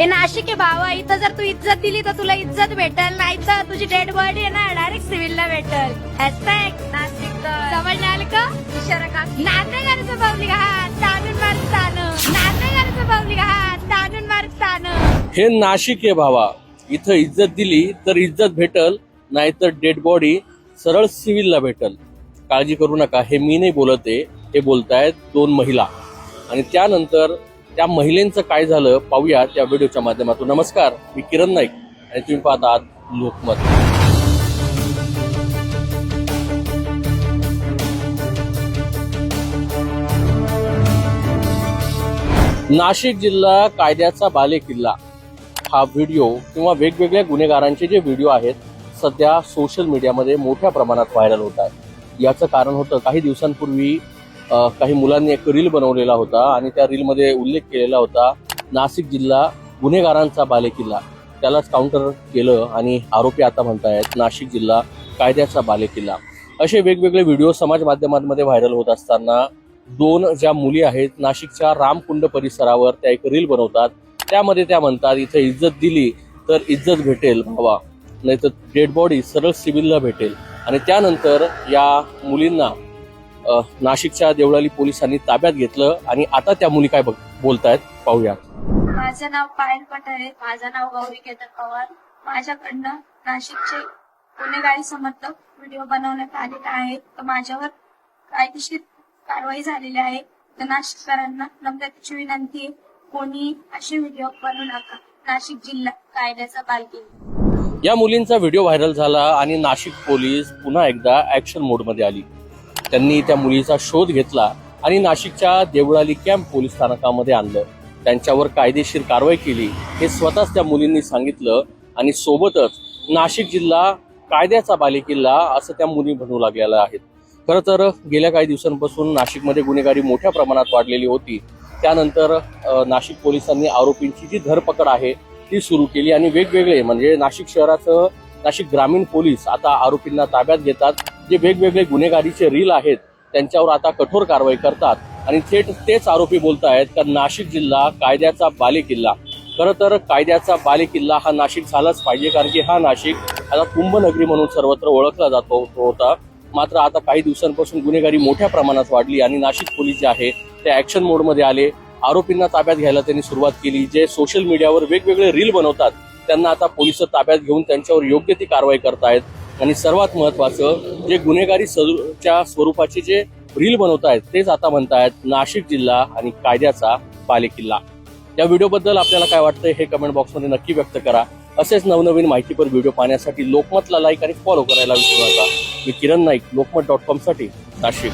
हे नाशिक आहे भावा इथं जर तू इज्जत दिली तर तुला इज्जत भेटल नाही तर तुझी डेड बॉडी आहे ना डायरेक्ट सिव्हिलला भेटल. हॅशटॅग नाशिक समजलं का? इशारा का? नातेगारचं पावली हा ताणून मार ताणं नातेगारचं पावली हा ताणून मार ताणं हे नाशिक आहे भावा इथं इज्जत दिली तर इज्जत भेटल नाहीतर डेड बॉडी सरळ सिव्हिलला भेटल. काळजी करू नका हे मी नाही बोलत आहे. हे बोलतायत दोन महिला. आणि त्यानंतर त्या महिलेचं काय झालं पाहूया त्या व्हिडिओच्या माध्यमातून. नमस्कार मी किरण नाईक आणि तुम्ही पाहत आहात लोकमत. नाशिक जिल्हा कायद्याचा बालेकिल्ला. हा व्हिडिओ किंवा वेगवेगळ्या गुन्हेगारांचे जे व्हिडिओ आहेत सध्या सोशल मीडियामध्ये मोठ्या प्रमाणात व्हायरल होत आहेत. याचं कारण होतं काही दिवसांपूर्वी काही मुलांनी एक रील बनवलेला होता आणि त्या रीलमध्ये उल्लेख केलेला होता नाशिक जिल्हा गुन्हेगारांचा बालेकिल्ला. त्यालाच काउंटर केलं आणि आरोपी आता म्हणतायत नाशिक जिल्हा कायद्याचा बालेकिल्ला. असे वेगवेगळे व्हिडिओ समाज माध्यमांमध्ये व्हायरल होत असताना दोन ज्या मुली आहेत नाशिकच्या रामकुंड परिसरावर त्या एक रील बनवतात. त्यामध्ये त्या म्हणतात इथे इज्जत दिली तर इज्जत भेटेल भावा. नाही तर डेड बॉडी सरळ सिव्हिलला भेटेल. आणि त्यानंतर या मुलींना नाशिकच्या देवळाली पोलिसांनी ताब्यात घेतलं आणि आता त्या मुली काय बोलतायत. पाहूया. माझं नाव पायल पठारे माझं नाव गौरी केतन पवार. माझ्याकडनं नाशिकचे गुन्हेगारी समर्थक व्हिडिओ बनवण्यात आलेला आहे तर माझ्यावर कायदेशीर कारवाई झालेली आहे. तर नाशिककरांना नम्रतेची विनंती आहे. कोणी असे व्हिडिओ बनवू नका. नाशिक जिल्हा कायद्याचा बालकी या मुलींचा व्हिडिओ व्हायरल झाला आणि नाशिक पोलीस पुन्हा एकदा ऍक्शन मोडमध्ये आली. त्यांनी त्या मुलीचा शोध घेतला आणि नाशिकच्या देवळाली कॅम्प पोलीस स्थानकामध्ये आणलं. त्यांच्यावर कायदेशीर कारवाई केली. हे स्वतःच त्या मुलींनी सांगितलं आणि सोबतच नाशिक जिल्हा कायद्याचा बालेकिल्ला असं त्या मुली म्हणू लागलेल्या आहेत. खरं तर गेल्या काही दिवसांपासून नाशिकमध्ये गुन्हेगारी मोठ्या प्रमाणात वाढलेली होती. त्यानंतर नाशिक पोलिसांनी आरोपींची जी धरपकड आहे ती सुरू केली आणि वेगवेगळे म्हणजे नाशिक शहराचं नाशिक ग्रामीण पोलीस आता आरोपींना ताब्यात घेतात. जे वेगवेगळे गुन्हेगारीचे रील आहेत त्यांच्यावर आता कठोर कारवाई करतात. आणि थेट तेच आरोपी बोलतायत का नाशिक जिल्हा कायद्याचा बालेकिल्ला. खरं तर कायद्याचा बालेकिल्ला हा नाशिक झालाच पाहिजे कारण की हा नाशिक आता कुंभनगरी म्हणून सर्वत्र ओळखला जातो हो-, होता. मात्र आता काही दिवसांपासून गुन्हेगारी मोठ्या प्रमाणात वाढली आणि नाशिक पोलीस जे आहे ते ऍक्शन मोडमध्ये आले. आरोपींना ताब्यात घ्यायला त्यांनी सुरुवात केली. जे सोशल मीडियावर वेगवेगळे रील बनवतात त्यांना आता पोलीस ताब्यात घेऊन त्यांच्यावर योग्य ती कारवाई करतायत. आणि सर्वात महत्वाचं जे गुन्हेगारी सरूच्या स्वरूपाचे जे रील बनवत आहेत तेच आता म्हणतायत नाशिक जिल्हा आणि कायद्याचा बालेकिल्ला या व्हिडिओबद्दल आपल्याला काय वाटतं हे कमेंट बॉक्समध्ये नक्की व्यक्त करा. असेच नवनवीन माहितीपर व्हिडिओ पाहण्यासाठी लोकमतला लाईक आणि फॉलो करायला विसरू नका. मी किरण नाईक लोकमत डॉट कॉमसाठी नाशिक